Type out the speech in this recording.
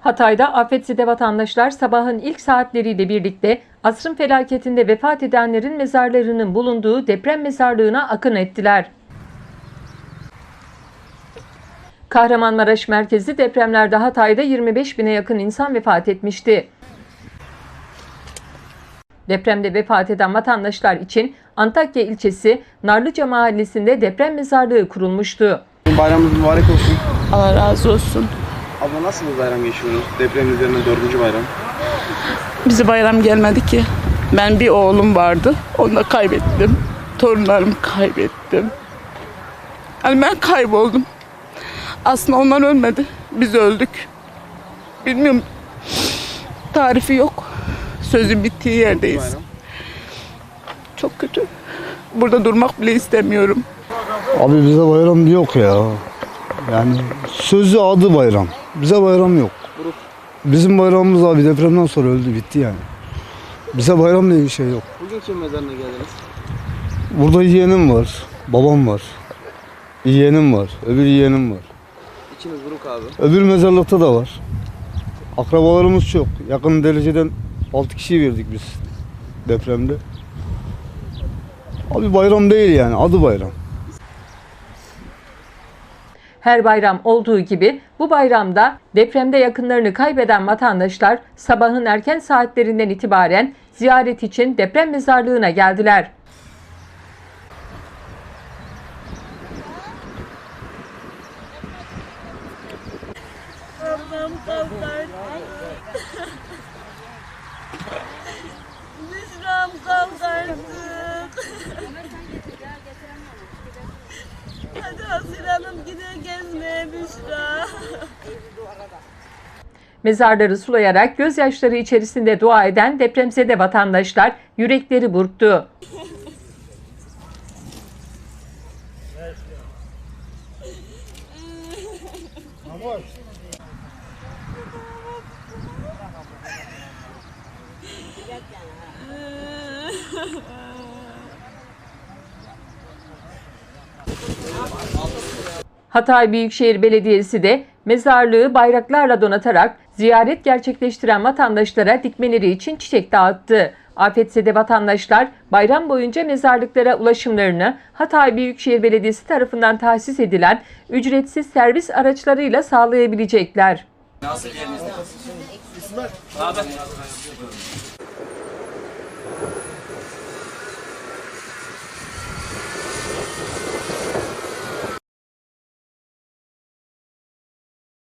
Hatay'da afetzede vatandaşlar sabahın ilk saatleriyle birlikte asrın felaketinde vefat edenlerin mezarlarının bulunduğu deprem mezarlığına akın ettiler. Kahramanmaraş merkezli depremlerde Hatay'da 25 bine yakın insan vefat etmişti. Depremde vefat eden vatandaşlar için Antakya ilçesi Narlıca mahallesinde deprem mezarlığı kurulmuştu. Bayramınız mübarek olsun. Allah razı olsun. Abla nasıl bir bayram geçiriyorsunuz? Deprem üzerine dördüncü bayram. Bize bayram gelmedi ki. Ben bir oğlum vardı. Onu da kaybettim. Torunlarımı kaybettim. Yani ben kayboldum. Aslında onlar ölmedi. Biz öldük. Bilmiyorum. Tarifi yok. Sözün bittiği yerdeyiz. Bayram. Çok kötü. Burada durmak bile istemiyorum. Abi bize bayram yok ya. Yani sözü adı bayram. Bize bayram yok. Bizim bayramımız abi depremden sonra öldü bitti yani. Bize bayram diye bir şey yok. Bugün kim mezarına geldiniz? Burada yeğenim var, babam var. Yeğenim var, öbür yeğenim var. İçiniz buruk abi. Öbür mezarlıkta da var. Akrabalarımız çok. Yakın dereceden 6 kişi verdik biz depremde. Abi bayram değil yani, adı bayram. Her bayram olduğu gibi bu bayramda depremde yakınlarını kaybeden vatandaşlar sabahın erken saatlerinden itibaren ziyaret için deprem mezarlığına geldiler. Allah'ım kalk Büşra'm kalk Asil Hanım gide gezmeye Büşra. Mezarları sulayarak gözyaşları içerisinde dua eden depremzede vatandaşlar yürekleri burktu. Hatay Büyükşehir Belediyesi de mezarlığı bayraklarla donatarak ziyaret gerçekleştiren vatandaşlara dikmeleri için çiçek dağıttı. Afetsede vatandaşlar bayram boyunca mezarlıklara ulaşımlarını Hatay Büyükşehir Belediyesi tarafından tahsis edilen ücretsiz servis araçlarıyla sağlayabilecekler. Nasıl.